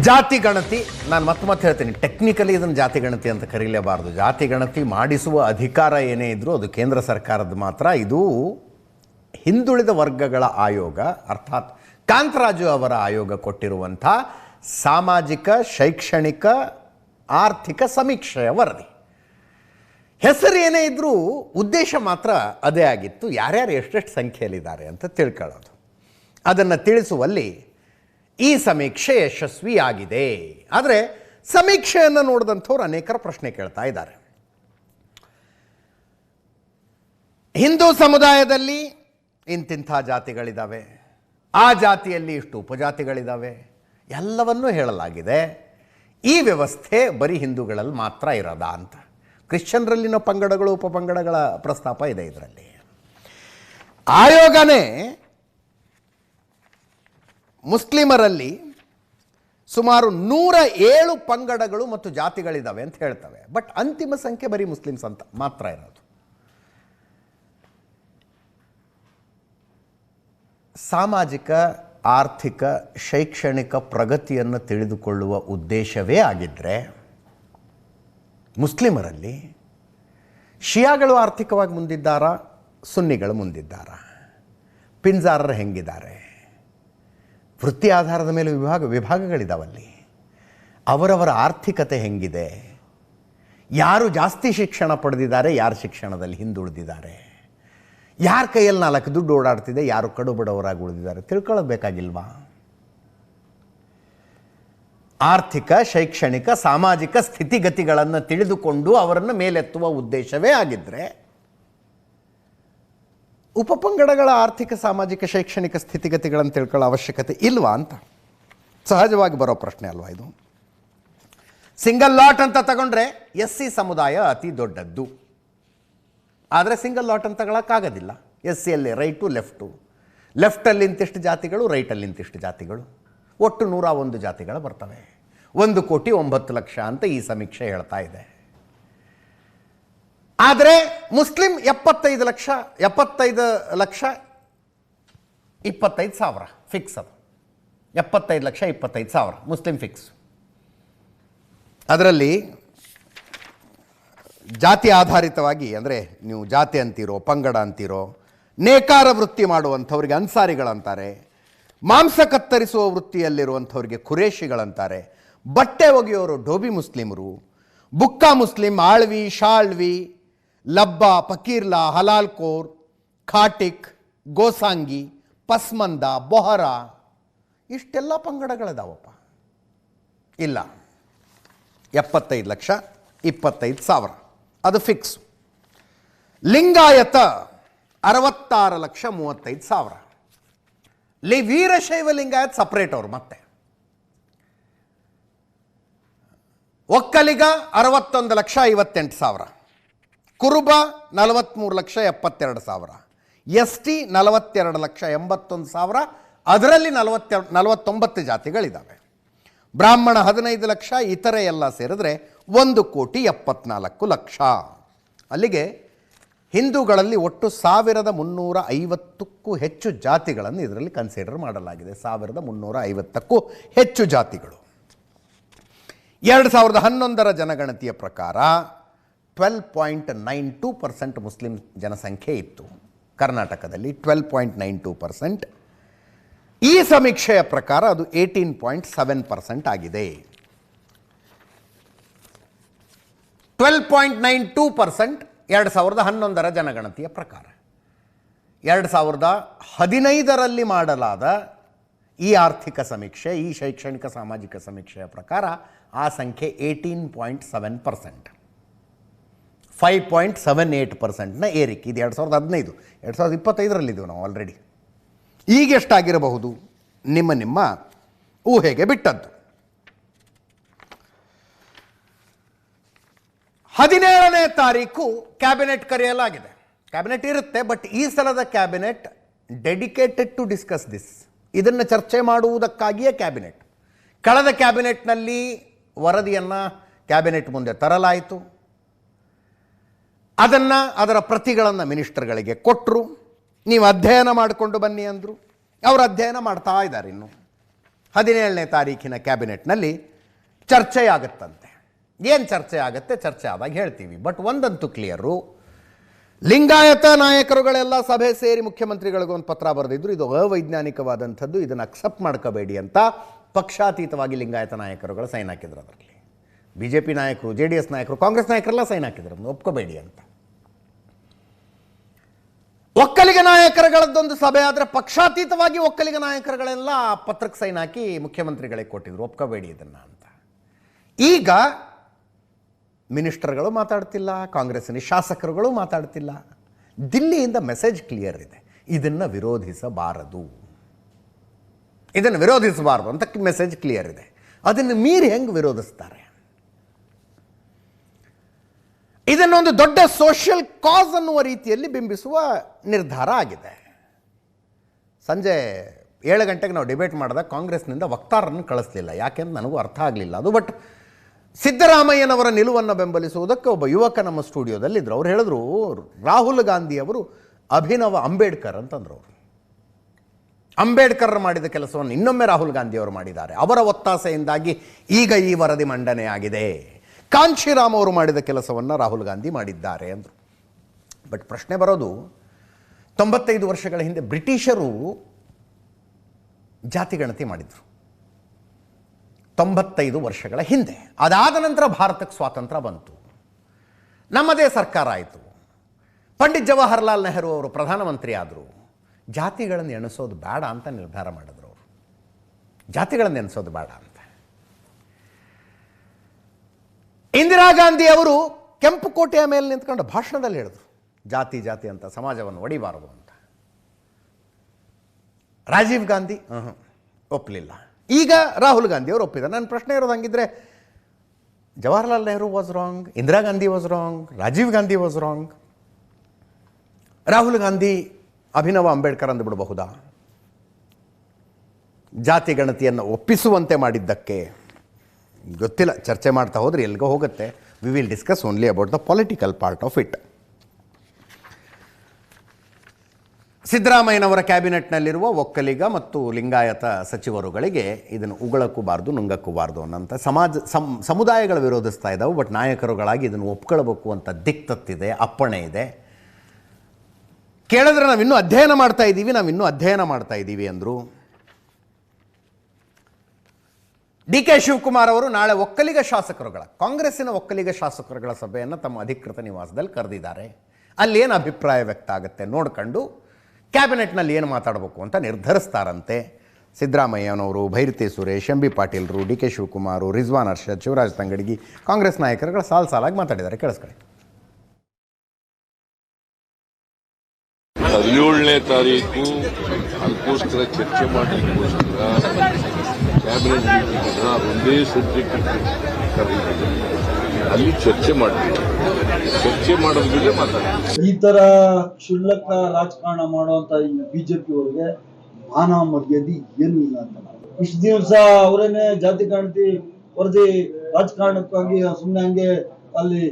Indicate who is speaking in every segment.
Speaker 1: ಜಾತಿ ಗಣತಿ, ನಾನು ಮತ್ತೆ ಮತ್ತೆ ಹೇಳ್ತೀನಿ. ಟೆಕ್ನಿಕಲಿ ಇದನ್ನು ಜಾತಿ ಗಣತಿ ಅಂತ ಕರೀಲೇಬಾರದು. ಜಾತಿ ಗಣತಿ ಮಾಡಿಸುವ ಅಧಿಕಾರ ಏನೇ ಇದ್ದರೂ ಅದು ಕೇಂದ್ರ ಸರ್ಕಾರದ ಮಾತ್ರ. ಇದು ಹಿಂದುಳಿದ ವರ್ಗಗಳ ಆಯೋಗ, ಅರ್ಥಾತ್ ಕಾಂತರಾಜು ಅವರ ಆಯೋಗ ಕೊಟ್ಟಿರುವಂಥ ಸಾಮಾಜಿಕ, ಶೈಕ್ಷಣಿಕ, ಆರ್ಥಿಕ ಸಮೀಕ್ಷೆಯ ವರದಿ. ಹೆಸರು ಏನೇ ಇದ್ದರೂ ಉದ್ದೇಶ ಮಾತ್ರ ಅದೇ ಆಗಿತ್ತು. ಯಾರ್ಯಾರು ಎಷ್ಟೆಷ್ಟು ಸಂಖ್ಯೆಯಲ್ಲಿದ್ದಾರೆ ಅಂತ ತಿಳ್ಕೊಳ್ಳೋದು. ಅದನ್ನು ತಿಳಿಸುವಲ್ಲಿ ಈ ಸಮೀಕ್ಷೆ ಯಶಸ್ವಿಯಾಗಿದೆ. ಆದರೆ ಸಮೀಕ್ಷೆಯನ್ನು ನೋಡಿದಂಥವ್ರು ಅನೇಕರ ಪ್ರಶ್ನೆ ಕೇಳ್ತಾ ಇದ್ದಾರೆ. ಹಿಂದೂ ಸಮುದಾಯದಲ್ಲಿ ಇಂತಿಂಥ ಜಾತಿಗಳಿದ್ದಾವೆ ಆ ಜಾತಿಯಲ್ಲಿ ಇಷ್ಟು ಉಪಜಾತಿಗಳಿದ್ದಾವೆ ಎಲ್ಲವನ್ನೂ ಹೇಳಲಾಗಿದೆ. ಈ ವ್ಯವಸ್ಥೆ ಬರೀ ಹಿಂದೂಗಳಲ್ಲಿ ಮಾತ್ರ ಇರೋದ ಅಂತ. ಕ್ರಿಶ್ಚಿಯನ್ರಲ್ಲಿನ ಪಂಗಡಗಳು, ಉಪಪಂಗಡಗಳ ಪ್ರಸ್ತಾಪ ಇದೆ ಇದರಲ್ಲಿ. ಆಯೋಗನೇ ಮುಸ್ಲಿಮರಲ್ಲಿ ಸುಮಾರು ನೂರ ಏಳು ಪಂಗಡಗಳು ಮತ್ತು ಜಾತಿಗಳಿದ್ದಾವೆ ಅಂತ ಹೇಳ್ತವೆ. ಬಟ್ ಅಂತಿಮ ಸಂಖ್ಯೆ ಬರೀ ಮುಸ್ಲಿಮ್ಸ್ ಅಂತ ಮಾತ್ರ ಇರೋದು. ಸಾಮಾಜಿಕ, ಆರ್ಥಿಕ, ಶೈಕ್ಷಣಿಕ ಪ್ರಗತಿಯನ್ನು ತಿಳಿದುಕೊಳ್ಳುವ ಉದ್ದೇಶವೇ ಆಗಿದ್ದರೆ ಮುಸ್ಲಿಮರಲ್ಲಿ ಶಿಯಾಗಳು ಆರ್ಥಿಕವಾಗಿ ಮುಂದಿದ್ದಾರಾ, ಸುನ್ನಿಗಳು ಮುಂದಿದ್ದಾರಾ? ಪಿಂಜಾರರು ಹೆಂಗಿದ್ದಾರೆ? ವೃತ್ತಿ ಆಧಾರದ ಮೇಲೆ ವಿಭಾಗ ವಿಭಾಗಗಳಿದ್ದಾವಲ್ಲಿ ಅವರವರ ಆರ್ಥಿಕತೆ ಹೆಂಗಿದೆ? ಯಾರು ಜಾಸ್ತಿ ಶಿಕ್ಷಣ ಪಡೆದಿದ್ದಾರೆ, ಯಾರು ಶಿಕ್ಷಣದಲ್ಲಿ ಹಿಂದುಳಿದಿದ್ದಾರೆ? ಯಾರ ಕೈಯಲ್ಲಿ ನಾಲ್ಕು ದುಡ್ಡು ಓಡಾಡ್ತಿದೆ, ಯಾರು ಕಡು ಬಡವರಾಗಿ ಉಳಿದಿದ್ದಾರೆ ತಿಳ್ಕೊಳ್ಳೋದು ಆರ್ಥಿಕ, ಶೈಕ್ಷಣಿಕ, ಸಾಮಾಜಿಕ ಸ್ಥಿತಿಗತಿಗಳನ್ನು ತಿಳಿದುಕೊಂಡು ಅವರನ್ನು ಮೇಲೆತ್ತುವ ಉದ್ದೇಶವೇ ಆಗಿದ್ದರೆ ಉಪಪಂಗಡಗಳ ಆರ್ಥಿಕ, ಸಾಮಾಜಿಕ, ಶೈಕ್ಷಣಿಕ ಸ್ಥಿತಿಗತಿಗಳನ್ನು ತಿಳ್ಕೊಳ್ಳೋ ಅವಶ್ಯಕತೆ ಇಲ್ವಾ ಅಂತ? ಸಹಜವಾಗಿ ಬರೋ ಪ್ರಶ್ನೆ ಅಲ್ವಾ ಇದು? ಸಿಂಗಲ್ ಲಾಟ್ ಅಂತ ತಗೊಂಡ್ರೆ ಎಸ್ ಸಿ ಸಮುದಾಯ ಅತಿ ದೊಡ್ಡದ್ದು. ಆದರೆ ಸಿಂಗಲ್ ಲಾಟ್ ಅಂತ ತಗೊಳಕ್ಕಾಗೋದಿಲ್ಲ. ಎಸ್ ಸಿಯಲ್ಲಿ ರೈಟು, ಲೆಫ್ಟು. ಲೆಫ್ಟಲ್ಲಿ ಇಂತಿಷ್ಟು ಜಾತಿಗಳು, ರೈಟಲ್ಲಿ ಇಂತಿಷ್ಟು ಜಾತಿಗಳು. ಒಟ್ಟು ನೂರ ಒಂದು ಜಾತಿಗಳು ಬರ್ತವೆ. ಒಂದು ಕೋಟಿ ಒಂಬತ್ತು ಲಕ್ಷ ಅಂತ ಈ ಸಮೀಕ್ಷೆ ಹೇಳ್ತಾ ಇದೆ. ಆದರೆ ಮುಸ್ಲಿಂ ಎಪ್ಪತ್ತೈದು ಲಕ್ಷ ಎಪ್ಪತ್ತೈದು ಲಕ್ಷ, ಇಪ್ಪತ್ತೈದು ಸಾವಿರ ಫಿಕ್ಸ್ ಅದು. ಎಪ್ಪತ್ತೈದು ಲಕ್ಷ, ಇಪ್ಪತ್ತೈದು ಸಾವಿರ, ಮುಸ್ಲಿಂ ಫಿಕ್ಸ್ ಅದರಲ್ಲಿ ಜಾತಿ ಆಧಾರಿತವಾಗಿ, ಅಂದರೆ ನೀವು ಜಾತಿ ಅಂತೀರೋ, ಪಂಗಡ ಅಂತೀರೋ, ನೇಕಾರ ವೃತ್ತಿ ಮಾಡುವಂಥವ್ರಿಗೆ ಅನ್ಸಾರಿಗಳಂತಾರೆ, ಮಾಂಸ ಕತ್ತರಿಸುವ ವೃತ್ತಿಯಲ್ಲಿರುವಂಥವ್ರಿಗೆ ಖುರೇಶಿಗಳಂತಾರೆ ಬಟ್ಟೆ ಒಗೆಯೋರು ಡೋಬಿ ಮುಸ್ಲಿಮರು, ಬುಕ್ಕಾ ಮುಸ್ಲಿಂ, ಆಳ್ವಿ, ಶಾಳ್ವಿ ಲಬ್ಬ, ಫಕೀರ್ಲಾ ಹಲಾಲ್ಕೋರ್ ಖಾಟಿಕ್, ಗೋಸಾಂಗಿ, ಪಸ್ಮಂದ, ಬೊಹರ, ಇಷ್ಟೆಲ್ಲ ಪಂಗಡಗಳಿದಾವಪ್ಪ. ಇಲ್ಲ. ಎಪ್ಪತ್ತೈದು ಲಕ್ಷ, ಇಪ್ಪತ್ತೈದು ಸಾವಿರ. ಅದು ಫಿಕ್ಸ್. ಲಿಂಗಾಯತ, ಅರವತ್ತಾರು ಲಕ್ಷ, ಮೂವತ್ತೈದು ಸಾವಿರ. ಲಿ ವೀರಶೈವ ಲಿಂಗಾಯತ್ ಸಪ್ರೇಟ್ ಅವರು ಮತ್ತೆ. ಒಕ್ಕಲಿಗ ಅರವತ್ತೊಂದು ಲಕ್ಷ, ಐವತ್ತೆಂಟು ಸಾವಿರ. ಕುರುಬ ನಲವತ್ತ್ಮೂರು ಲಕ್ಷ ಎಪ್ಪತ್ತೆರಡು ಸಾವಿರ. ಎಸ್ ಟಿ ನಲವತ್ತೆರಡು ಲಕ್ಷ ಎಂಬತ್ತೊಂದು ಸಾವಿರ. ಅದರಲ್ಲಿ ನಲವತ್ತೆರಡು ನಲವತ್ತೊಂಬತ್ತು ಜಾತಿಗಳಿದ್ದಾವೆ ಬ್ರಾಹ್ಮಣ ಹದಿನೈದು ಲಕ್ಷ, ಇತರೆ ಎಲ್ಲ ಸೇರಿದ್ರೆ ಒಂದು ಕೋಟಿ ಎಪ್ಪತ್ನಾಲ್ಕು ಲಕ್ಷ. ಅಲ್ಲಿಗೆ ಹಿಂದೂಗಳಲ್ಲಿ ಒಟ್ಟು ಸಾವಿರದ ಮುನ್ನೂರ ಐವತ್ತಕ್ಕೂ ಹೆಚ್ಚು ಜಾತಿಗಳನ್ನು ಇದರಲ್ಲಿ ಕನ್ಸಿಡರ್ ಮಾಡಲಾಗಿದೆ. ಸಾವಿರದ ಮುನ್ನೂರ ಐವತ್ತಕ್ಕೂ ಹೆಚ್ಚು ಜಾತಿಗಳು. ಎರಡು ಸಾವಿರದ ಹನ್ನೊಂದರ ಜನಗಣತಿಯ ಪ್ರಕಾರ twelve point nine two percent Muslim ಜನಸಂಖ್ಯೆ ಇತ್ತು. ಕರ್ನಾಟಕದಲ್ಲಿ twelve point nine two percent ಈ ಸಮೀಕ್ಷೆಯ ಪ್ರಕಾರ ಅದು ಏಯ್ಟೀನ್ ಪಾಯಿಂಟ್ ಸೆವೆನ್ ಪರ್ಸೆಂಟ್ ಆಗಿದೆ. Twelve point nine two percent ಎರಡು ಸಾವಿರದ ಹನ್ನೊಂದರ ಜನಗಣತಿಯ ಪ್ರಕಾರ. ಎರಡು ಸಾವಿರದ ಹದಿನೈದರಲ್ಲಿ ಮಾಡಲಾದ ಈ ಆರ್ಥಿಕ ಸಮೀಕ್ಷೆ, ಈ ಶೈಕ್ಷಣಿಕ ಸಾಮಾಜಿಕ ಸಮೀಕ್ಷೆಯ ಪ್ರಕಾರ ಆ ಸಂಖ್ಯೆ eighteen point seven percent five point seven eight ಪರ್ಸೆಂಟ್ನ ಏರಿಕೆ. ಇದು ಎರಡು ಸಾವಿರದ ಹದಿನೈದು. ಎರಡು ಸಾವಿರದ ಇಪ್ಪತ್ತೈದರಲ್ಲಿದ್ದೀವಿ ನಾವು ಆಲ್ರೆಡಿ ಈಗ ಎಷ್ಟಾಗಿರಬಹುದು? ನಿಮ್ಮ ನಿಮ್ಮ ಊಹೆಗೆ ಬಿಟ್ಟದ್ದು. ಹದಿನೇಳನೇ ತಾರೀಕು ಕ್ಯಾಬಿನೆಟ್ ಕರೆಯಲಾಗಿದೆ. ಕ್ಯಾಬಿನೆಟ್ ಇರುತ್ತೆ ಬಟ್ ಈ ಸಲದ cabinet dedicated to discuss this ಇದನ್ನು ಚರ್ಚೆ ಮಾಡುವುದಕ್ಕಾಗಿಯೇ ಕ್ಯಾಬಿನೆಟ್ ಕಳೆದ ಕ್ಯಾಬಿನೆಟ್ನಲ್ಲಿ ವರದಿಯನ್ನು ಕ್ಯಾಬಿನೆಟ್ ಮುಂದೆ ತರಲಾಯಿತು. ಅದನ್ನು ಅದರ ಪ್ರತಿಗಳನ್ನು ಮಿನಿಸ್ಟರ್ಗಳಿಗೆ ಕೊಟ್ಟರು ನೀವು ಅಧ್ಯಯನ ಮಾಡಿಕೊಂಡು ಬನ್ನಿ ಅಂದರು. ಅವರು ಅಧ್ಯಯನ ಮಾಡ್ತಾ ಇದ್ದಾರೆ ಇನ್ನು. ಹದಿನೇಳನೇ ತಾರೀಕಿನ ಕ್ಯಾಬಿನೆಟ್ನಲ್ಲಿ ಚರ್ಚೆಯಾಗುತ್ತಂತೆ. ಏನು ಚರ್ಚೆ ಆಗುತ್ತೆ ಚರ್ಚೆ ಆದಾಗ ಹೇಳ್ತೀವಿ. ಬಟ್ ಒಂದಂತೂ ಕ್ಲಿಯರು. ಲಿಂಗಾಯತ ನಾಯಕರುಗಳೆಲ್ಲ ಸಭೆ ಸೇರಿ ಮುಖ್ಯಮಂತ್ರಿಗಳಿಗೂ ಒಂದು ಪತ್ರ ಬರೆದಿದ್ರು. ಇದು ಅವೈಜ್ಞಾನಿಕವಾದಂಥದ್ದು. ಇದನ್ನು ಅಕ್ಸೆಪ್ಟ್ ಮಾಡ್ಕೋಬೇಡಿ ಅಂತ ಪಕ್ಷಾತೀತವಾಗಿ ಲಿಂಗಾಯತ ನಾಯಕರುಗಳು ಸೈನ್ ಹಾಕಿದ್ರು ಅದರಲ್ಲಿ. ಬಿ ಜೆ ಪಿ ನಾಯಕರು, ಜೆ ಡಿ ಎಸ್ ನಾಯಕರು, ಕಾಂಗ್ರೆಸ್ ನಾಯಕರೆಲ್ಲ ಸೈನ್ ಹಾಕಿದ್ರು. ಒಪ್ಕೋಬೇಡಿ ಅಂತ. ಒಕ್ಕಲಿಗ ನಾಯಕರುಗಳದ್ದೊಂದು ಸಭೆ ಆದರೆ ಪಕ್ಷಾತೀತವಾಗಿ ಒಕ್ಕಲಿಗ ನಾಯಕರುಗಳೆಲ್ಲ ಪತ್ರಕ್ಕೆ ಸೈನ್ ಹಾಕಿ ಮುಖ್ಯಮಂತ್ರಿಗಳಿಗೆ ಕೊಟ್ಟಿದ್ರು. ಒಪ್ಕೋಬೇಡಿ ಇದನ್ನು ಅಂತ. ಈಗ ಮಿನಿಸ್ಟರ್ಗಳು ಮಾತಾಡ್ತಿಲ್ಲ, ಕಾಂಗ್ರೆಸ್ಸಿನ ಶಾಸಕರುಗಳು ಮಾತಾಡ್ತಿಲ್ಲ. ದಿಲ್ಲಿಯಿಂದ ಮೆಸೇಜ್ ಕ್ಲಿಯರ್ ಇದೆ. ಇದನ್ನು ವಿರೋಧಿಸಬಾರದು. ಇದನ್ನು ವಿರೋಧಿಸಬಾರದು ಅಂತ ಮೆಸೇಜ್ ಕ್ಲಿಯರ್ ಇದೆ. ಅದನ್ನು ಮೀರಿ ಹೆಂಗೆ ವಿರೋಧಿಸ್ತಾರೆ? ಇದನ್ನೊಂದು ದೊಡ್ಡ ಸೋಷಿಯಲ್ ಕಾಸ್ ಅನ್ನುವ ರೀತಿಯಲ್ಲಿ ಬಿಂಬಿಸುವ ನಿರ್ಧಾರ ಆಗಿದೆ. ಸಂಜೆ ಏಳು ಗಂಟೆಗೆ ನಾವು ಡಿಬೇಟ್ ಮಾಡಿದಾಗ ಕಾಂಗ್ರೆಸ್ನಿಂದ ವಕ್ತಾರರನ್ನು ಕಳಿಸ್ಲಿಲ್ಲ. ಯಾಕೆಂದ್ರೆ ನನಗೂ ಅರ್ಥ ಆಗಲಿಲ್ಲ ಅದು. ಬಟ್ ಸಿದ್ದರಾಮಯ್ಯನವರ ನಿಲುವನ್ನು ಬೆಂಬಲಿಸುವುದಕ್ಕೆ ಒಬ್ಬ ಯುವಕ ನಮ್ಮ ಸ್ಟುಡಿಯೋದಲ್ಲಿದ್ದರು ಅವ್ರು ಹೇಳಿದ್ರು, ರಾಹುಲ್ ಗಾಂಧಿ ಅವರು ಅಭಿನವ ಅಂಬೇಡ್ಕರ್ ಅಂತಂದ್ರು ಅವರು. ಅಂಬೇಡ್ಕರ್ ಮಾಡಿದ ಕೆಲಸವನ್ನು ಇನ್ನೊಮ್ಮೆ ರಾಹುಲ್ ಗಾಂಧಿ ಅವರು ಮಾಡಿದ್ದಾರೆ. ಅವರ ಒತ್ತಾಸೆಯಿಂದಾಗಿ ಈಗ ಈ ವರದಿ ಮಂಡನೆ ಆಗಿದೆ ಕಾಂಶಿರಾಮ್ ಅವರು ಮಾಡಿದ ಕೆಲಸವನ್ನು ರಾಹುಲ್ ಗಾಂಧಿ ಮಾಡಿದ್ದಾರೆ ಅಂದರು. ಬಟ್ ಪ್ರಶ್ನೆ ಬರೋದು, ತೊಂಬತ್ತೈದು ವರ್ಷಗಳ ಹಿಂದೆ ಬ್ರಿಟಿಷರು ಜಾತಿಗಣತಿ ಮಾಡಿದರು. ತೊಂಬತ್ತೈದು ವರ್ಷಗಳ ಹಿಂದೆ. ಅದಾದ ನಂತರ ಭಾರತಕ್ಕೆ ಸ್ವಾತಂತ್ರ್ಯ ಬಂತು. ನಮ್ಮದೇ ಸರ್ಕಾರ ಆಯಿತು. ಪಂಡಿತ್ ಜವಾಹರ್ಲಾಲ್ ನೆಹರು ಅವರು ಪ್ರಧಾನಮಂತ್ರಿ ಆದರು ಜಾತಿಗಳನ್ನು ಎಣಿಸೋದು ಬೇಡ ಅಂತ ನಿರ್ಧಾರ ಮಾಡಿದ್ರು ಅವರು. ಜಾತಿಗಳನ್ನು ಎಣಿಸೋದು ಬೇಡ ಅಂತ ಇಂದಿರಾ ಗಾಂಧಿ ಅವರು ಕೆಂಪು ಕೋಟೆಯ ಮೇಲೆ ನಿಂತ್ಕೊಂಡು ಭಾಷಣದಲ್ಲಿ ಹೇಳಿದ್ರು, ಜಾತಿ ಜಾತಿ ಅಂತ, ಸಮಾಜವನ್ನು ಒಡಿಬಾರದು ಅಂತ. ರಾಜೀವ್ ಗಾಂಧಿ ಒಪ್ಪಲಿಲ್ಲ. ಈಗ ರಾಹುಲ್ ಗಾಂಧಿ ಅವರು ಒಪ್ಪಿದ್ದಾರೆ. ನನ್ನ ಪ್ರಶ್ನೆ ಇರೋದು ಹಂಗಿದ್ರೆ Jawaharlal Nehru was wrong Indira Gandhi was wrong Rajiv Gandhi was wrong Rahul Gandhi Abhinava Ambedkar ಅಂದುಬಿಡಬಹುದಾ ಜಾತಿ ಗಣತಿಯನ್ನು ಒಪ್ಪಿಸುವಂತೆ ಮಾಡಿದ್ದಕ್ಕೆ ಗೊತ್ತಿಲ್ಲ, ಚರ್ಚೆ ಮಾಡ್ತಾ ಹೋದರೆ ಎಲ್ಲಿಗೋ ಹೋಗುತ್ತೆ. We will discuss only about the political part of it ಸಿದ್ದರಾಮಯ್ಯನವರ ಕ್ಯಾಬಿನೆಟ್ನಲ್ಲಿರುವ ಒಕ್ಕಲಿಗ ಮತ್ತು ಲಿಂಗಾಯತ ಸಚಿವರುಗಳಿಗೆ ಇದನ್ನು ಉಗಳಕ್ಕೂಬಾರ್ದು ನುಂಗಕ್ಕೂಬಾರ್ದು ಅನ್ನೋಂಥ ಸಮಾಜ, ಸಮ್, ಸಮುದಾಯಗಳು ವಿರೋಧಿಸ್ತಾ ಇದ್ದಾವೆ ಬಟ್ ನಾಯಕರುಗಳಾಗಿ ಇದನ್ನು ಒಪ್ಕೊಳ್ಬೇಕು ಅಂತ ದಿಕ್ತತ್ತಿದೆ, ಅಪ್ಪಣೆ ಇದೆ. ಕೇಳಿದ್ರೆ ನಾವಿನ್ನೂ ಅಧ್ಯಯನ ಮಾಡ್ತಾ ಇದ್ದೀವಿ ನಾವಿನ್ನೂ ಅಧ್ಯಯನ ಮಾಡ್ತಾ ಇದ್ದೀವಿ ಅಂದರು. ಡಿ ಕೆ ಶಿವಕುಮಾರ್ ಅವರು ನಾಳೆ ಒಕ್ಕಲಿಗ ಶಾಸಕರುಗಳ, ಕಾಂಗ್ರೆಸ್ಸಿನ ಒಕ್ಕಲಿಗ ಶಾಸಕರುಗಳ ಸಭೆಯನ್ನು ತಮ್ಮ ಅಧಿಕೃತ ನಿವಾಸದಲ್ಲಿ ಕರೆದಿದ್ದಾರೆ. ಅಲ್ಲಿ ಏನು ಅಭಿಪ್ರಾಯ ವ್ಯಕ್ತ ಆಗುತ್ತೆ ನೋಡ್ಕೊಂಡು ಕ್ಯಾಬಿನೆಟ್ನಲ್ಲಿ ಏನು ಮಾತಾಡಬೇಕು ಅಂತ ನಿರ್ಧರಿಸ್ತಾರಂತೆ. ಸಿದ್ದರಾಮಯ್ಯನವರು, ಭೈರತಿ ಸುರೇಶ್, ಎಂ ಬಿ ಪಾಟೀಲ್ರು, ಡಿ ಕೆ ಶಿವಕುಮಾರ್, ರಿಜ್ವಾನ್ ಅರ್ಷದ್, ಶಿವರಾಜ್ ತಂಗಡಿಗಿ, ಕಾಂಗ್ರೆಸ್ ನಾಯಕರುಗಳು ಸಾಲು ಸಾಲಾಗಿ ಮಾತಾಡಿದ್ದಾರೆ. ಕೇಳಿಸ್ಕೊಳ್ಳಿ.
Speaker 2: ಹದಿನೇಳನೇ ತಾರೀಕು ಅದಕ್ಕೋಸ್ಕರ ಚರ್ಚೆ ಮಾಡಲಿಕ್ಕೋಸ್ಕರ ಕ್ಯಾಬಿನೆಟ್ ಮೀಟಿಂಗ್ ಒಂದೇ ಸಬ್ಜೆಕ್ಟ್ ಕರೆಯಿದ್ದೀನಿ ಅಲ್ಲಿ ಚರ್ಚೆ ಮಾಡ್ತೀವಿ. ಚರ್ಚೆ ಮಾಡೋದ್ರ ಮಾತಾಡ್ತೀವಿ
Speaker 3: ಈ ತರ ಕ್ಷುಲ್ಲಕ ರಾಜಕಾರಣ ಮಾಡುವಂತ ಈ ಬಿಜೆಪಿ ಅವರಿಗೆ ಮಾನ ಮರ್ಯಾದೆ ಏನು ಇಲ್ಲ ಅಂತ ಇಷ್ಟು ದಿವಸ ಅವರೇನೆ ಜಾತಿ ಕಾಣ್ತಿ ವರದಿ ರಾಜಕಾರಣಕ್ಕಾಗಿ ಸುಮ್ಮನೆ ಹಂಗೆ ಅಲ್ಲಿ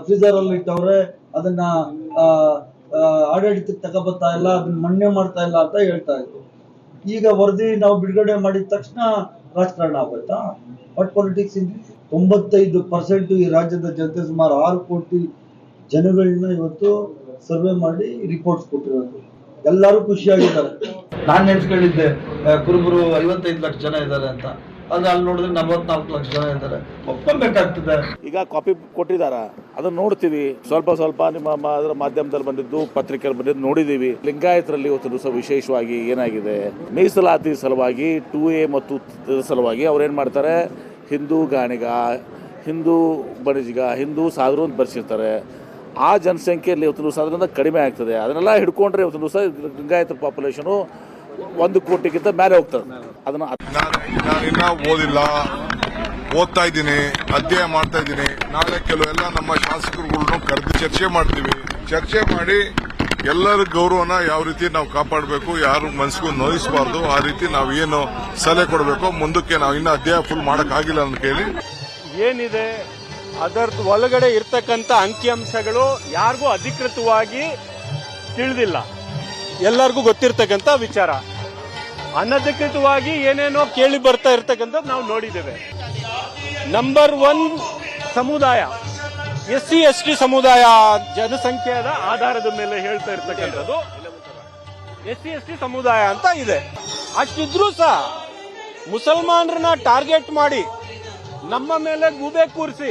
Speaker 3: ಫ್ರೀಜರ್ ಅಲ್ಲಿ ಇಟ್ಟವ್ರೆ ಅದನ್ನ ಆಡಳಿತಕ್ಕೆ ತಗೋಬತ್ತಾ ಇಲ್ಲ, ಅದನ್ನ ಮಣ್ಣೆ ಮಾಡ್ತಾ ಇಲ್ಲ ಅಂತ ಹೇಳ್ತಾ ಇದ್ರು. ಈಗ ವರದಿ ನಾವು ಬಿಡುಗಡೆ ಮಾಡಿದ ತಕ್ಷಣ ರಾಜಕಾರಣ ಆಗೋಯ್ತಾ? ವಾಟ್ ಪಾಲಿಟಿಕ್ಸ್ ಇನ್ ತೊಂಬತ್ತೈದು ಪರ್ಸೆಂಟ್ ಈ ರಾಜ್ಯದ ಜನತೆ ಸುಮಾರು ಆರು ಕೋಟಿ ಜನಗಳನ್ನ ಇವತ್ತು ಸರ್ವೆ ಮಾಡಿ ರಿಪೋರ್ಟ್ಸ್ ಕೊಟ್ಟಿರೋದು. ಎಲ್ಲರೂ ಖುಷಿಯಾಗಿದ್ದಾರೆ. ನಾನು ನೆನ್ಸ್ಕೊಂಡಿದ್ದೆ ಕುರುಬರು ಐವತ್ತೈದು ಲಕ್ಷ ಜನ ಇದ್ದಾರೆ ಅಂತ. ಅಲ್ಲಿ ನೋಡಿದ್ರೆ
Speaker 4: ಈಗ ಕಾಪಿ ಕೊಟ್ಟಿದಾರ? ಅದನ್ನ ನೋಡ್ತೀವಿ. ಸ್ವಲ್ಪ ಸ್ವಲ್ಪ ನಿಮ್ಮ ಅದರ ಮಾಧ್ಯಮದಲ್ಲಿ ಬಂದಿದ್ದು, ಪತ್ರಿಕೆಯಲ್ಲಿ ಬಂದಿದ್ದು ನೋಡಿದೀವಿ. ಲಿಂಗಾಯತರಲ್ಲಿ ಇವತ್ತು ದಿವಸ ವಿಶೇಷವಾಗಿ ಏನಾಗಿದೆ? ಮೀಸಲಾತಿ ಸಲುವಾಗಿ ಟೂ ಎ ಮತ್ತು ಸಲುವಾಗಿ ಅವ್ರು ಏನು ಮಾಡ್ತಾರೆ? ಹಿಂದೂ ಗಾಣಿಗ, ಹಿಂದೂ ಬಣಿಜಿಗ, ಹಿಂದೂ ಸಾಧು ಅಂತ ಬರ್ಸಿರ್ತಾರೆ. ಆ ಜನಸಂಖ್ಯೆಯಲ್ಲಿ ಇವತ್ತು ದಿವಸ ಅದರಿಂದ ಕಡಿಮೆ ಆಗ್ತದೆ. ಅದನ್ನೆಲ್ಲ ಹಿಡ್ಕೊಂಡ್ರೆ ಇವತ್ತು ದಿವಸ ಲಿಂಗಾಯತ ಪಾಪ್ಯುಲೇಷನು ಒಂದು ಕೋಟಿಗಿಂತ ಮೇಲೆ ಹೋಗ್ತದೆ. ಅದನ್ನು
Speaker 5: ನಾನು ನಾನಿನ್ನ ಓದಿಲ್ಲ ಓದ್ತಾ ಇದ್ದೀನಿ ಅಧ್ಯಯನ ಮಾಡ್ತಾ ಇದ್ದೀನಿ. ನಾಳೆ ಕೆಲವೆಲ್ಲ ನಮ್ಮ ಶಾಸಕರುಗಳನ್ನು ಕರೆದು ಚರ್ಚೆ ಮಾಡ್ತೀವಿ. ಚರ್ಚೆ ಮಾಡಿ ಎಲ್ಲರ ಗೌರವನ ಯಾವ ರೀತಿ ನಾವು ಕಾಪಾಡಬೇಕು ಯಾರು ಮನಸ್ಸಿಗೂ ನೋಯಿಸಬಾರ್ದು ಆ ರೀತಿ ನಾವು ಏನು ಸಲಹೆ ಕೊಡಬೇಕು ಮುಂದಕ್ಕೆ ನಾವು ಇನ್ನೂ ಅಧ್ಯಯನ ಫುಲ್ ಮಾಡೋಕ್ಕಾಗಿಲ್ಲ ಅಂತ ಕೇಳಿ
Speaker 6: ಏನಿದೆ? ಅದರದ್ದು ಒಳಗಡೆ ಇರ್ತಕ್ಕಂಥ ಅಂಕಿಅಂಶಗಳು ಯಾರಿಗೂ ಅಧಿಕೃತವಾಗಿ ತಿಳಿದಿಲ್ಲ. ಎಲ್ಲರಿಗೂ ಗೊತ್ತಿರ್ತಕ್ಕಂಥ ವಿಚಾರ. ಅನಧಿಕೃತವಾಗಿ ಏನೇನೋ ಕೇಳಿ ಬರ್ತಾ ಇರ್ತಕ್ಕಂಥದ್ದು ನಾವು ನೋಡಿದ್ದೇವೆ. ನಂಬರ್ ಒನ್ ಸಮುದಾಯ, ಎಸ್ ಸಿ, ಎಸ್ ಟಿ ಸಮುದಾಯ ಜನಸಂಖ್ಯೆಯ ಆಧಾರದ ಮೇಲೆ ಹೇಳ್ತಾ ಇರ್ತಕ್ಕಂಥದ್ದು. ಎಸ್ ಸಿ, ಎಸ್ ಟಿ ಸಮುದಾಯ ಅಂತ ಇದೆ. ಅಷ್ಟಿದ್ರೂ ಸಹ ಮುಸಲ್ಮಾನರನ್ನ ಟಾರ್ಗೆಟ್ ಮಾಡಿ ನಮ್ಮ ಮೇಲೆ ಗೂಬೆ ಕೂರಿಸಿ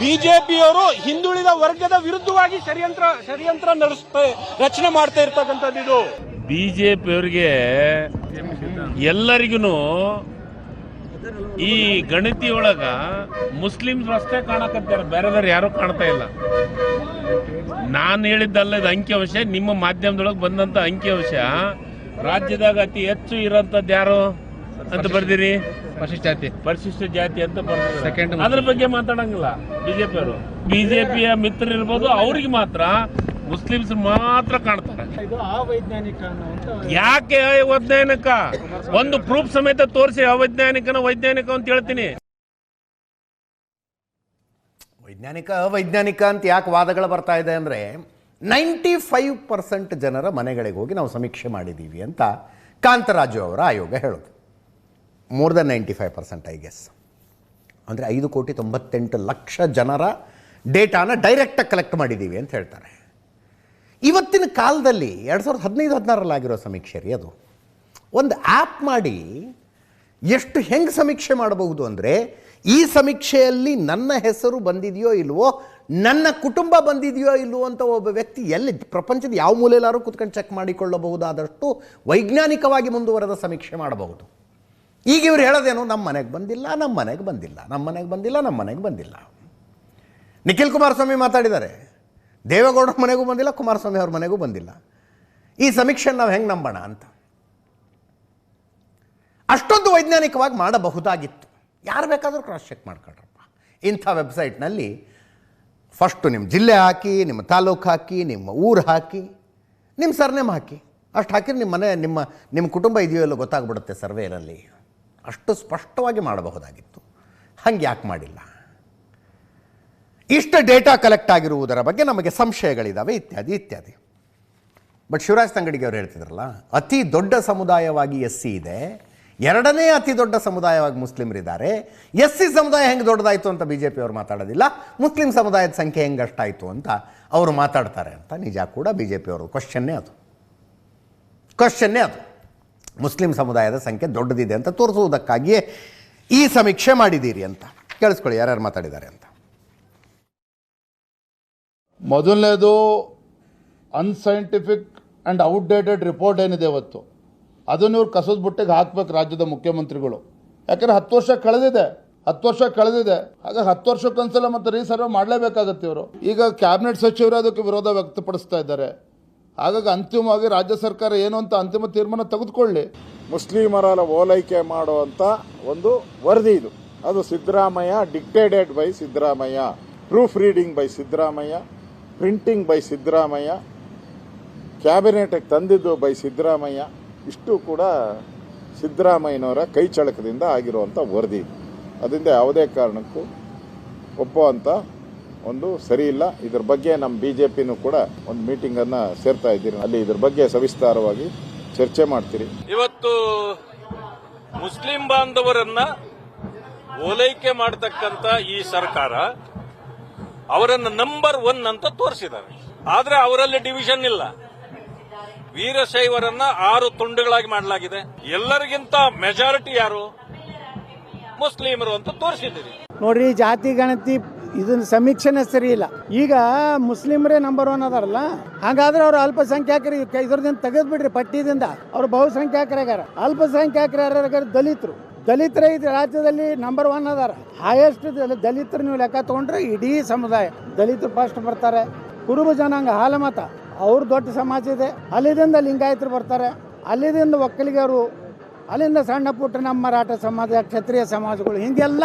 Speaker 6: ಬಿಜೆಪಿಯವರು ಹಿಂದುಳಿದ ವರ್ಗದ ವಿರುದ್ಧವಾಗಿ ಷಡ್ಯಂತ್ರ ಷಡ್ಯಂತ್ರ ನಡೆಸ್ತಾ, ರಚನೆ ಮಾಡ್ತಾ ಇರ್ತಕ್ಕಂಥದ್ದು ಇದು.
Speaker 7: ಬಿಜೆಪಿಯವರಿಗೆ ಎಲ್ಲರಿಗೂ ಈ ಗಣತಿ ಒಳಗ ಮುಸ್ಲಿಮ್ಸ್ ಅಷ್ಟೇ ಕಾಣಕತ್ತಾರ, ಬೇರೆದವ್ರು ಯಾರು ಕಾಣ್ತಾ ಇಲ್ಲ. ನಾನು ಹೇಳಿದ್ದಲ್ಲ, ಇದು ಅಂಕಿಅಂಶ ನಿಮ್ಮ ಮಾಧ್ಯಮದೊಳಗೆ ಬಂದಂತ ಅಂಕಿಅಂಶ ರಾಜ್ಯದಾಗ ಅತಿ ಹೆಚ್ಚು ಇರೋಂಥದ್ದು ಯಾರು ಅಂತ ಬರ್ದಿರಿ. ಪರಿಶಿಷ್ಟ ಜಾತಿ. ಪರಿಶಿಷ್ಟ ಜಾತಿ ಅಂತ ಸೆಕೆಂಡ್ ಅದ್ರ ಬಗ್ಗೆ ಮಾತಾಡಂಗಿಲ್ಲ. ಬಿಜೆಪಿ ಅವರು. ಬಿಜೆಪಿಯ ಮಿತ್ರ ಇರ್ಬೋದು ಅವ್ರಿಗೆ ಮಾತ್ರ ಮುಸ್ಲಿಮ್ಸ್ ಮಾತ್ರ ಕಾಣ್ತಾರೆ. ಯಾಕೆ ವೈಜ್ಞಾನಿಕ? ಒಂದು ಪ್ರೂಫ್ ಸಮೇತ ತೋರಿಸಿ ಅವೈಜ್ಞಾನಿಕನ ವೈಜ್ಞಾನಿಕ ಅಂತ ಹೇಳ್ತೀನಿ.
Speaker 1: ವೈಜ್ಞಾನಿಕ ಅವೈಜ್ಞಾನಿಕ ಅಂತ ಯಾಕೆ ವಾದಗಳು ಬರ್ತಾ ಇದೆ ಅಂದ್ರೆ ನೈಂಟಿ ಫೈವ್ ಪರ್ಸೆಂಟ್ ಜನರ ಮನೆಗಳಿಗೆ ಹೋಗಿ ನಾವು ಸಮೀಕ್ಷೆ ಮಾಡಿದ್ದೀವಿ ಅಂತ ಕಾಂತರಾಜು ಅವರ ಆಯೋಗ ಹೇಳೋದು more than ninety five percent I guess ಅಂದರೆ ಐದು ಕೋಟಿ ತೊಂಬತ್ತೆಂಟು ಲಕ್ಷ ಜನರ ಡೇಟಾನ ಡೈರೆಕ್ಟಾಗಿ ಕಲೆಕ್ಟ್ ಮಾಡಿದ್ದೀವಿ ಅಂತ ಹೇಳ್ತಾರೆ. ಇವತ್ತಿನ ಕಾಲದಲ್ಲಿ ಎರಡು ಸಾವಿರದ ಹದಿನೈದು ಹದಿನಾರಲ್ಲಿ ಆಗಿರೋ ಸಮೀಕ್ಷೆ ರೀ ಅದು. ಒಂದು ಆ್ಯಪ್ ಮಾಡಿ ಎಷ್ಟು ಹೆಂಗೆ ಸಮೀಕ್ಷೆ ಮಾಡಬಹುದು ಅಂದರೆ ಈ ಸಮೀಕ್ಷೆಯಲ್ಲಿ ನನ್ನ ಹೆಸರು ಬಂದಿದೆಯೋ ಇಲ್ವೋ, ನನ್ನ ಕುಟುಂಬ ಬಂದಿದೆಯೋ ಇಲ್ವೋ ಅಂತ ಒಬ್ಬ ವ್ಯಕ್ತಿ ಎಲ್ಲಿ ಪ್ರಪಂಚದ ಯಾವ ಮೂಲೆಯಲ್ಲಾರು ಕುತ್ಕೊಂಡು ಚೆಕ್ ಮಾಡಿಕೊಳ್ಳಬಹುದಾದಷ್ಟು ವೈಜ್ಞಾನಿಕವಾಗಿ ಮುಂದುವರೆದ ಸಮೀಕ್ಷೆ ಮಾಡಬಹುದು. ಈಗ ಇವ್ರು ಹೇಳೋದೇನು ನಮ್ಮ ಮನೆಗೆ ಬಂದಿಲ್ಲ ನಮ್ಮ ಮನೆಗೆ ಬಂದಿಲ್ಲ ನಮ್ಮ ಮನೆಗೆ ಬಂದಿಲ್ಲ ನಮ್ಮ ಮನೆಗೆ ಬಂದಿಲ್ಲ. ನಿಖಿಲ್ ಕುಮಾರಸ್ವಾಮಿ ಮಾತಾಡಿದ್ದಾರೆ. ದೇವೇಗೌಡರ ಮನೆಗೂ ಬಂದಿಲ್ಲ, ಕುಮಾರಸ್ವಾಮಿ ಅವ್ರ ಮನೆಗೂ ಬಂದಿಲ್ಲ. ಈ ಸಮೀಕ್ಷೆ ನಾವು ಹೆಂಗೆ ನಂಬೋಣ ಅಂತ. ಅಷ್ಟೊಂದು ವೈಜ್ಞಾನಿಕವಾಗಿ ಮಾಡಬಹುದಾಗಿತ್ತು. ಯಾರು ಬೇಕಾದರೂ ಕ್ರಾಸ್ ಚೆಕ್ ಮಾಡ್ಕೊಳ್ರಪ್ಪ. ಇಂಥ ವೆಬ್ಸೈಟ್ನಲ್ಲಿ ಫಸ್ಟು ನಿಮ್ಮ ಜಿಲ್ಲೆ ಹಾಕಿ, ನಿಮ್ಮ ತಾಲೂಕು ಹಾಕಿ, ನಿಮ್ಮ ಊರು ಹಾಕಿ ನಿಮ್ಮ ಸರ್ನೇಮ್ ಹಾಕಿ. ಅಷ್ಟು ಹಾಕಿದ್ರೆ ನಿಮ್ಮ ಮನೆ, ನಿಮ್ಮ ನಿಮ್ಮ ಕುಟುಂಬ ಇದೆಯೋ ಎಲ್ಲೋ ಗೊತ್ತಾಗ್ಬಿಡುತ್ತೆ ಸರ್ವೇನಲ್ಲಿ ಅಷ್ಟು ಸ್ಪಷ್ಟವಾಗಿ ಮಾಡಬಹುದಾಗಿತ್ತು. ಹಂಗೆ ಯಾಕೆ ಮಾಡಿಲ್ಲ? ಇಷ್ಟು ಡೇಟಾ ಕಲೆಕ್ಟ್ ಆಗಿರುವುದರ ಬಗ್ಗೆ ನಮಗೆ ಸಂಶಯಗಳಿದ್ದಾವೆ ಇತ್ಯಾದಿ ಇತ್ಯಾದಿ. ಬಟ್ ಶಿವರಾಜ್ ತಂಗಡಿಗೆ ಅವರು ಹೇಳ್ತಿದ್ರಲ್ಲ, ಅತಿ ದೊಡ್ಡ ಸಮುದಾಯವಾಗಿ ಎಸ್ ಸಿ ಇದೆ, ಎರಡನೇ ಅತಿ ದೊಡ್ಡ ಸಮುದಾಯವಾಗಿ ಮುಸ್ಲಿಮರಿದ್ದಾರೆ, ಎಸ್ ಸಿ ಸಮುದಾಯ ಹೆಂಗೆ ದೊಡ್ಡದಾಯಿತು ಅಂತ ಬಿ ಜೆ ಪಿ ಅವರು ಮಾತಾಡೋದಿಲ್ಲ, ಮುಸ್ಲಿಂ ಸಮುದಾಯದ ಸಂಖ್ಯೆ ಹೆಂಗೆ ಅಷ್ಟಾಯಿತು ಅಂತ ಅವರು ಮಾತಾಡ್ತಾರೆ ಅಂತ, ನಿಜ ಕೂಡ ಬಿ ಜೆ ಪಿ ಅವರು ಕ್ವಶನ್ನೇ ಅದು. ಕ್ವಶನ್ನೇ ಅದು. ಮುಸ್ಲಿಂ ಸಮುದಾಯದ ಸಂಖ್ಯೆ ದೊಡ್ಡದಿದೆ ಅಂತ ತೋರಿಸುವುದಕ್ಕಾಗಿಯೇ ಈ ಸಮೀಕ್ಷೆ ಮಾಡಿದ್ದೀರಿ ಅಂತ. ಕೇಳಿಸ್ಕೊಳ್ಳಿ, ಯಾರ್ಯಾರು ಮಾತಾಡಿದ್ದಾರೆ ಅಂತ.
Speaker 8: ಮೊದಲನೇದು ಅನ್ಸೈಂಟಿಫಿಕ್ ಆ್ಯಂಡ್ ಔಟ್ಡೇಟೆಡ್ ರಿಪೋರ್ಟ್ ಏನಿದೆ ಇವತ್ತು. ಅದನ್ನು ಇವ್ರು ಕಸದ ಬುಟ್ಟಿಗೆ ಹಾಕ್ಬೇಕು ರಾಜ್ಯದ ಮುಖ್ಯಮಂತ್ರಿಗಳು. ಯಾಕಂದ್ರೆ ಹತ್ತು ವರ್ಷ ಕಳೆದಿದೆ, ಹತ್ತು ವರ್ಷ ಕಳೆದಿದೆ. ಹಾಗಾಗಿ ಹತ್ತು ವರ್ಷಕ್ಕೊಂದ್ಸಲ ಮತ್ತೆ ರೀಸರ್ವ್ ಮಾಡಲೇಬೇಕಾಗತ್ತೆ ಇವರು. ಈಗ ಕ್ಯಾಬಿನೆಟ್ ಸಚಿವರು ಅದಕ್ಕೆ ವಿರೋಧ ವ್ಯಕ್ತಪಡಿಸ್ತಾ ಇದ್ದಾರೆ. ಹಾಗಾಗಿ ಅಂತಿಮವಾಗಿ ರಾಜ್ಯ ಸರ್ಕಾರ ಏನು ಅಂತ ಅಂತಿಮ ತೀರ್ಮಾನ ತೆಗೆದುಕೊಳ್ಳಿ.
Speaker 9: ಮುಸ್ಲಿಮರ ಓಲೈಕೆ ಮಾಡುವಂತ ಒಂದು ವರದಿ ಇದು. ಅದು Siddaramaiah dictated by Siddaramaiah proof reading by Siddaramaiah printing by Siddaramaiah ಕ್ಯಾಬಿನೆಟ್ಗೆ ತಂದಿದ್ದು ಬೈ ಸಿದ್ದರಾಮಯ್ಯ, ಇಷ್ಟು ಕೂಡ ಸಿದ್ದರಾಮಯ್ಯನವರ ಕೈ ಚಳಕದಿಂದ ಆಗಿರುವಂಥ ವರದಿ ಅದರಿಂದ ಯಾವುದೇ ಕಾರಣಕ್ಕೂ ಒಪ್ಪುವಂಥ ಒಂದು ಸರಿ ಇಲ್ಲ. ಇದ್ರ ಬಗ್ಗೆ ನಮ್ಮ ಬಿ ಜೆ ಪಿನೂ ಕೂಡ ಒಂದು ಮೀಟಿಂಗನ್ನು ಸೇರ್ತಾ ಇದ್ದೀರಿ. ಅಲ್ಲಿ ಇದ್ರ ಬಗ್ಗೆ ಸವಿಸ್ತಾರವಾಗಿ ಚರ್ಚೆ ಮಾಡ್ತೀರಿ.
Speaker 7: ಇವತ್ತು ಮುಸ್ಲಿಂ ಬಾಂಧವರನ್ನ ಓಲೈಕೆ ಮಾಡತಕ್ಕಂತ ಈ ಸರ್ಕಾರ ಅವರನ್ನು ನಂಬರ್ ಒನ್ ಅಂತ ತೋರಿಸಿದ್ದಾರೆ. ಆದ್ರೆ ಅವರಲ್ಲಿ ಡಿವಿಷನ್ ಇಲ್ಲ. ವೀರಶೈವರನ್ನ ಆರು ತುಂಡುಗಳಾಗಿ ಮಾಡಲಾಗಿದೆ. ಎಲ್ಲರಿಗಿಂತ ಮೆಜಾರಿಟಿ ಯಾರು? ಮುಸ್ಲಿಮರು ಅಂತ ತೋರಿಸಿದ್ದೀರಿ.
Speaker 10: ನೋಡ್ರಿ ಜಾತಿ ಗಣತಿ ಇದನ್ನ ಸಮೀಕ್ಷೆನೇ ಸರಿ ಇಲ್ಲ. ಈಗ ಮುಸ್ಲಿಮರೇ ನಂಬರ್ ಒನ್ ಅದಾರಲ್ಲ, ಹಾಗಾದ್ರೆ ಅವ್ರು ಅಲ್ಪಸಂಖ್ಯಾತರು ಇದ್ರದಿಂದ ತೆಗೆದು ಬಿಡ್ರಿ ಪಟ್ಟಿದಿಂದ. ಅವ್ರು ಬಹುಸಂಖ್ಯಾತರಾಗಾರ ಅಲ್ಪಸಂಖ್ಯಾತರು ಯಾರ್ಯಾರ ದಲಿತರು. ದಲಿತರ ಇದ್ರೆ ರಾಜ್ಯದಲ್ಲಿ ನಂಬರ್ ಒನ್ ಅದಾರ. ಹೈಯೆಸ್ಟ್ ದಲಿತರು ನೀವು ಲೆಕ್ಕ ತಗೊಂಡ್ರೆ ಇಡೀ ಸಮುದಾಯ, ದಲಿತರು ಫಸ್ಟ್ ಬರ್ತಾರೆ. ಕುರುಬ ಜನಾಂಗ, ಹಾಲಮತ, ಅವ್ರು ದೊಡ್ಡ ಸಮಾಜ ಇದೆ. ಅಲ್ಲಿದಿಂದ ಲಿಂಗಾಯತರು ಬರ್ತಾರೆ. ಅಲ್ಲಿದಿಂದ ಒಕ್ಕಲಿಗರು, ಅಲ್ಲಿಂದ ಸಣ್ಣ ಪುಟ್ಟ ನಮ್ಮ ಮರಾಠ ಸಮಾಜ, ಕ್ಷತ್ರಿಯ ಸಮಾಜಗಳು, ಹಿಂಗೆಲ್ಲ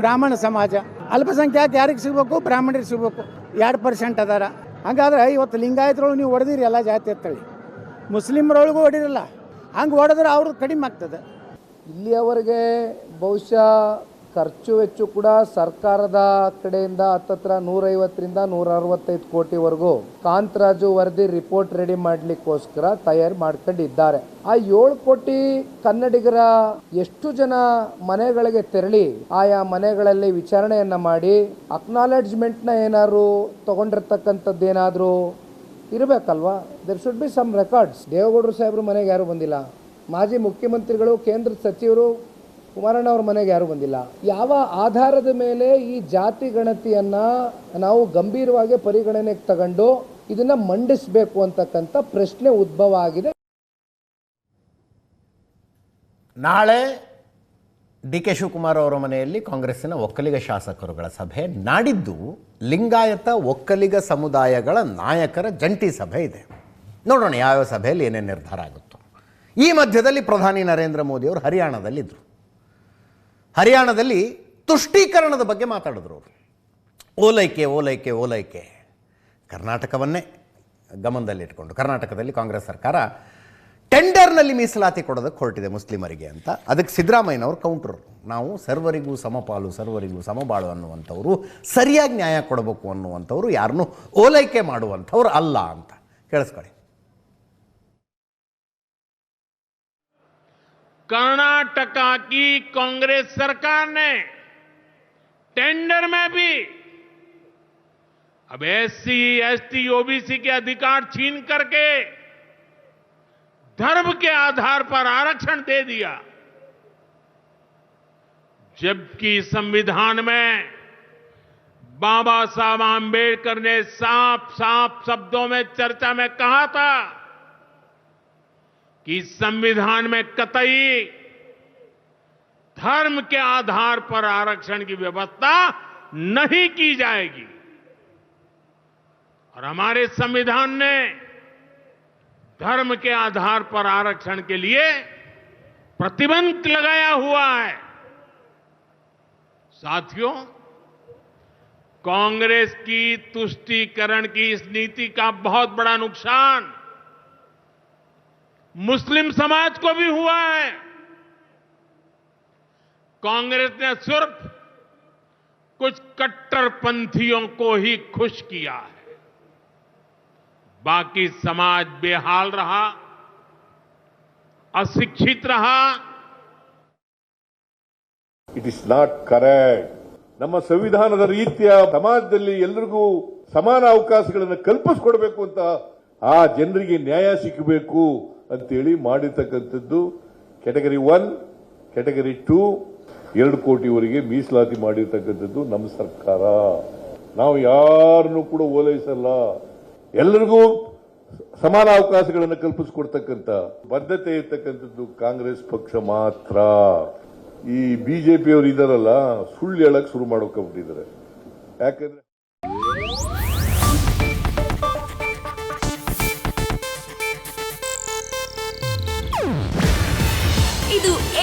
Speaker 10: ಬ್ರಾಹ್ಮಣ ಸಮಾಜ. ಅಲ್ಪಸಂಖ್ಯಾತ ಯಾರಿಗೆ ಸಿಗಬೇಕು? ಬ್ರಾಹ್ಮಣರಿಗೆ ಸಿಗಬೇಕು. ಎರಡು ಪರ್ಸೆಂಟ್ ಅದಾರ. ಹಾಗಾದ್ರೆ ಇವತ್ತು ಲಿಂಗಾಯತರೊಳಗೆ ನೀವು ಹೊಡೆದಿರಿ ಎಲ್ಲ ಜಾತಿ ಎತ್ತಳಿ. ಮುಸ್ಲಿಮರೊಳಗೂ ಹೊಡಿರಲ್ಲ. ಹಂಗೆ ಹೊಡೆದ್ರೆ ಅವ್ರದ್ದು ಕಡಿಮೆ ಆಗ್ತದೆ.
Speaker 11: ಇಲ್ಲಿಯವರೆಗೆ ಬಹುಶಃ ಖರ್ಚು ವೆಚ್ಚು ಕೂಡ ಸರ್ಕಾರದ ಕಡೆಯಿಂದ ಹತ್ತತ್ರ ನೂರೈವತ್ತರಿಂದ ನೂರ ಅರವತ್ತೈದು ಕೋಟಿವರೆಗೂ ಕಾಂತರಾಜು ವರದಿ ರಿಪೋರ್ಟ್ ರೆಡಿ ಮಾಡಲಿಕ್ಕೋಸ್ಕರ ತಯಾರು ಮಾಡ್ಕೊಂಡಿದ್ದಾರೆ. ಆ ಏಳು ಕೋಟಿ ಕನ್ನಡಿಗರ ಎಷ್ಟು ಜನ ಮನೆಗಳಿಗೆ ತೆರಳಿ ಆಯಾ ಮನೆಗಳಲ್ಲಿ ವಿಚಾರಣೆಯನ್ನ ಮಾಡಿ ಅಕ್ನಾಲೆಡ್ಜ್ಮೆಂಟ್ನ ಏನಾದ್ರು ತಗೊಂಡಿರ್ತಕ್ಕಂಥದ್ದು ಏನಾದರೂ ಇರಬೇಕಲ್ವಾ? There should be some records ದೇವೇಗೌಡರು ಸಾಹೇಬ್ರ ಮನೆಗೆ ಯಾರು ಬಂದಿಲ್ಲ. ಮಾಜಿ ಮುಖ್ಯಮಂತ್ರಿಗಳು, ಕೇಂದ್ರ ಸಚಿವರು ಕುಮಾರಣ್ಣ ಅವ್ರ ಮನೆಗೆ ಯಾರು ಬಂದಿಲ್ಲ. ಯಾವ ಆಧಾರದ ಮೇಲೆ ಈ ಜಾತಿ ಗಣತಿಯನ್ನ ನಾವು ಗಂಭೀರವಾಗಿ ಪರಿಗಣನೆಗೆ ತಗೊಂಡು ಇದನ್ನ ಮಂಡಿಸಬೇಕು ಅಂತಕ್ಕಂಥ ಪ್ರಶ್ನೆ ಉದ್ಭವ ಆಗಿದೆ.
Speaker 1: ನಾಳೆ ಡಿ ಕೆ ಶಿವಕುಮಾರ್ ಅವರ ಮನೆಯಲ್ಲಿ ಕಾಂಗ್ರೆಸ್ಸಿನ ಒಕ್ಕಲಿಗ ಶಾಸಕರುಗಳ ಸಭೆ ನಾಡಿದ್ದು ಲಿಂಗಾಯತ ಒಕ್ಕಲಿಗ ಸಮುದಾಯಗಳ ನಾಯಕರ ಜಂಟಿ ಸಭೆ ಇದೆ. ನೋಡೋಣ ಯಾವ್ಯಾವ ಸಭೆಯಲ್ಲಿ ಏನೇನು ನಿರ್ಧಾರ ಆಗುತ್ತೋ. ಈ ಮಧ್ಯದಲ್ಲಿ ಪ್ರಧಾನಿ ನರೇಂದ್ರ ಮೋದಿ ಅವರು ಹರಿಯಾಣದಲ್ಲಿದ್ದರು ಹರಿಯಾಣದಲ್ಲಿ ತುಷ್ಟೀಕರಣದ ಬಗ್ಗೆ ಮಾತಾಡಿದ್ರು ಅವರು. ಓಲೈಕೆ ಓಲೈಕೆ ಓಲೈಕೆ. ಕರ್ನಾಟಕವನ್ನೇ ಗಮನದಲ್ಲಿಟ್ಕೊಂಡು ಕರ್ನಾಟಕದಲ್ಲಿ ಕಾಂಗ್ರೆಸ್ ಸರ್ಕಾರ ಟೆಂಡರ್ನಲ್ಲಿ ಮೀಸಲಾತಿ ಕೊಡೋದಕ್ಕೆ ಹೊರಟಿದೆ ಮುಸ್ಲಿಮರಿಗೆ ಅಂತ. ಅದಕ್ಕೆ ಸಿದ್ದರಾಮಯ್ಯನವರು ಕೌಂಟ್ರು ನಾವು ಸರ್ವರಿಗೂ ಸಮಪಾಲು, ಸರ್ವರಿಗೂ ಸಮಬಾಳು ಅನ್ನುವಂಥವ್ರು, ಸರಿಯಾಗಿ ನ್ಯಾಯ ಕೊಡಬೇಕು ಅನ್ನುವಂಥವ್ರು ಯಾರನ್ನೂ ಓಲೈಕೆ ಮಾಡುವಂಥವ್ರು ಅಲ್ಲ ಅಂತ. ಕೇಳಿಸ್ಕೊಳ್ಳಿ.
Speaker 7: कर्नाटका की कांग्रेस सरकार ने टेंडर में भी अब एससी, एसटी, ओबीसी के अधिकार छीन करके धर्म के आधार पर आरक्षण दे दिया। जबकि संविधान में बाबा साहब आम्बेडकर ने साफ़ साफ़ शब्दों में, चर्चा में कहा था कि संविधान में कतई धर्म के आधार पर आरक्षण की व्यवस्था नहीं की जाएगी। और हमारे संविधान ने धर्म के आधार पर आरक्षण के लिए प्रतिबंध लगाया हुआ है। साथियों, कांग्रेस की तुष्टीकरण की इस नीति का बहुत बड़ा नुकसान मुस्लिम समाज को भी हुआ है कांग्रेस ने सिर्फ कुछ कट्टरपंथियों को ही खुश किया है बाकी समाज बेहाल रहा अशिक्षित रहा
Speaker 2: ಇಟ್ ಇಸ್ ನಾಟ್ ಕರೆಕ್ಟ್ ನಮ್ಮ ಸಂವಿಧಾನದ ರೀತಿಯ ಸಮಾಜದಲ್ಲಿ ಎಲ್ಲರಿಗೂ ಸಮಾನ ಅವಕಾಶಗಳನ್ನು ಕಲ್ಪಿಸ್ಕೊಡ್ಬೇಕು ಅಂತ ಆ ಜನರಿಗೆ ನ್ಯಾಯ ಸಿಕ್ಕಬೇಕು ಅಂತೇಳಿ ಮಾಡಿರ್ತಕ್ಕಂಥದ್ದು ಕೆಟಗರಿ ಒನ್ ಕೆಟಗರಿ ಟೂ ಎರಡು ಕೋಟಿವರೆಗೆ ಮೀಸಲಾತಿ ಮಾಡಿರ್ತಕ್ಕಂಥದ್ದು ನಮ್ಮ ಸರ್ಕಾರ. ನಾವು ಯಾರನ್ನು ಕೂಡ ಓಲೈಸಲ್ಲ. ಎಲ್ಲರಿಗೂ ಸಮಾನ ಅವಕಾಶಗಳನ್ನು ಕಲ್ಪಿಸಿಕೊಡ್ತಕ್ಕಂಥ ಬದ್ಧತೆ ಇರ್ತಕ್ಕಂಥದ್ದು ಕಾಂಗ್ರೆಸ್ ಪಕ್ಷ ಮಾತ್ರ. ಈ ಬಿಜೆಪಿಯವರು ಇದಾರಲ್ಲ ಸುಳ್ಳು ಹೇಳಕ್ ಶುರು ಮಾಡ್ಕೊಂಡ್ಬಿಟ್ಟಿದ್ದಾರೆ ಯಾಕಂದ್ರೆ